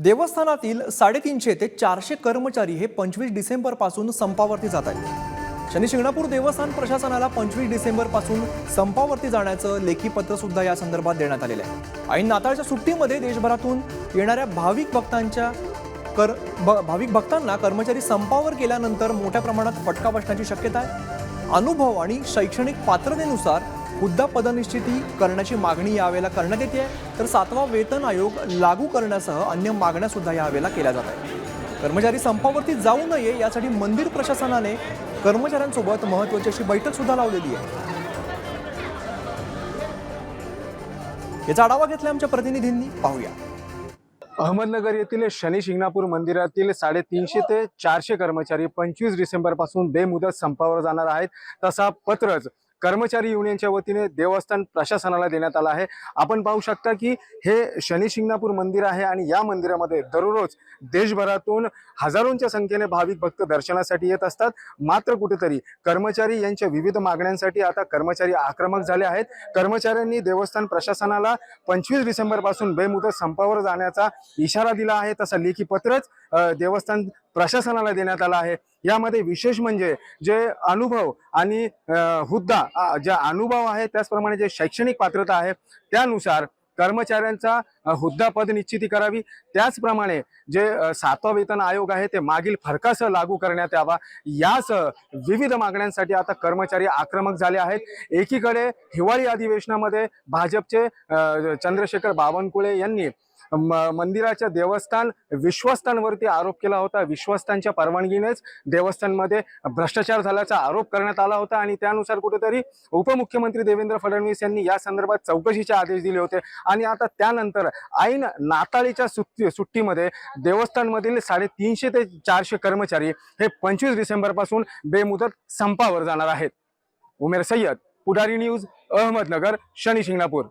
देवस्थानातील साडेतीनशे ते चारशे कर्मचारी हे पंचवीस डिसेंबरपासून संपावरती जात आहेत. शनी शिंगणापूर देवस्थान प्रशासनाला पंचवीस डिसेंबरपासून संपावरती जाण्याचं लेखी पत्र सुद्धा या संदर्भात देण्यात आलेलं आहे. आणि नाताळच्या सुट्टीमध्ये देशभरातून येणाऱ्या भाविक भक्तांच्या कर भ- भाविक भक्तांना कर्मचारी संपावर गेल्यानंतर मोठ्या प्रमाणात फटका बसण्याची शक्यता आहे. अनुभव आणि शैक्षणिक पात्रतेनुसार हुद्दा पदनिश्चिती करण्याची मागणी यावेळेला करण्यात येते. तर सातवा वेतन आयोग लागू करण्यासह अन्य मागण्या सुद्धा यावेळेला केल्या जात आहेत. कर्मचारी संपावरती जाऊ नये यासाठी मंदिर प्रशासनाने कर्मचाऱ्यांसोबत महत्वाची अशी बैठक सुद्धा लावलेली आहे. याचा आढावा घेतला आमच्या प्रतिनिधींनी. पाहूया. अहमदनगर येथील शनी शिंगणापूर मंदिरातील साडेतीनशे ते चारशे कर्मचारी पंचवीस डिसेंबरपासून बेमुदत संपावर जाणार आहेत. तसा पत्रच कर्मचारी युनियनच्या वतीने देवस्थान प्रशासनाला देण्यात आला आहे. आपण पाहू शकता की हे शनी शिंगणापूर मंदिर आहे आणि या मंदिरामध्ये दररोज देशभरातून हजारोंच्या संख्येने भाविक भक्त दर्शनासाठी येत असतात. मात्र कुठेतरी कर्मचारी यांच्या विविध मागण्यांसाठी आता कर्मचारी आक्रमक झाले आहेत. कर्मचाऱ्यांनी देवस्थान प्रशासनाला पंचवीस डिसेंबरपासून बेमुदत संपावर जाण्याचा इशारा दिला आहे. तसा लेखी पत्रच देवस्थान प्रशासनाला देण्यात आला आहे. यामध्ये विशेष म्हणजे जे अनुभव आणि हुद्दा ज्या अनुभव आहे त्याचप्रमाणे जे शैक्षणिक पात्रता आहे त्यानुसार कर्मचाऱ्यांचा हुद्दा पद निश्चिती करावी. त्याचप्रमाणे जे सातवा वेतन आयोग आहे ते मागील फरकासह लागू करण्यात यावा. यासह विविध मागण्यांसाठी आता कर्मचारी आक्रमक झाले आहेत. एकीकडे हिवाळी अधिवेशनामध्ये भाजपचे चंद्रशेखर बावनकुळे यांनी मंदिराच्या देवस्थान विश्वस्तांवरती आरोप केला होता. विश्वस्तांच्या परवानगीनेच देवस्थानमध्ये भ्रष्टाचार झाल्याचा आरोप करण्यात आला होता आणि त्यानुसार कुठेतरी उपमुख्यमंत्री देवेंद्र फडणवीस यांनी या संदर्भात चौकशीचे आदेश दिले होते. आणि आता त्यानंतर ऐन नाताळीच्या सुट्टी सुट्टीमध्ये देवस्थानमधील साडेतीनशे ते चारशे कर्मचारी हे पंचवीस डिसेंबरपासून बेमुदत संपावर जाणार आहेत. उमेर सय्यद पुढारी न्यूज अहमदनगर शनी शिंगणापूर.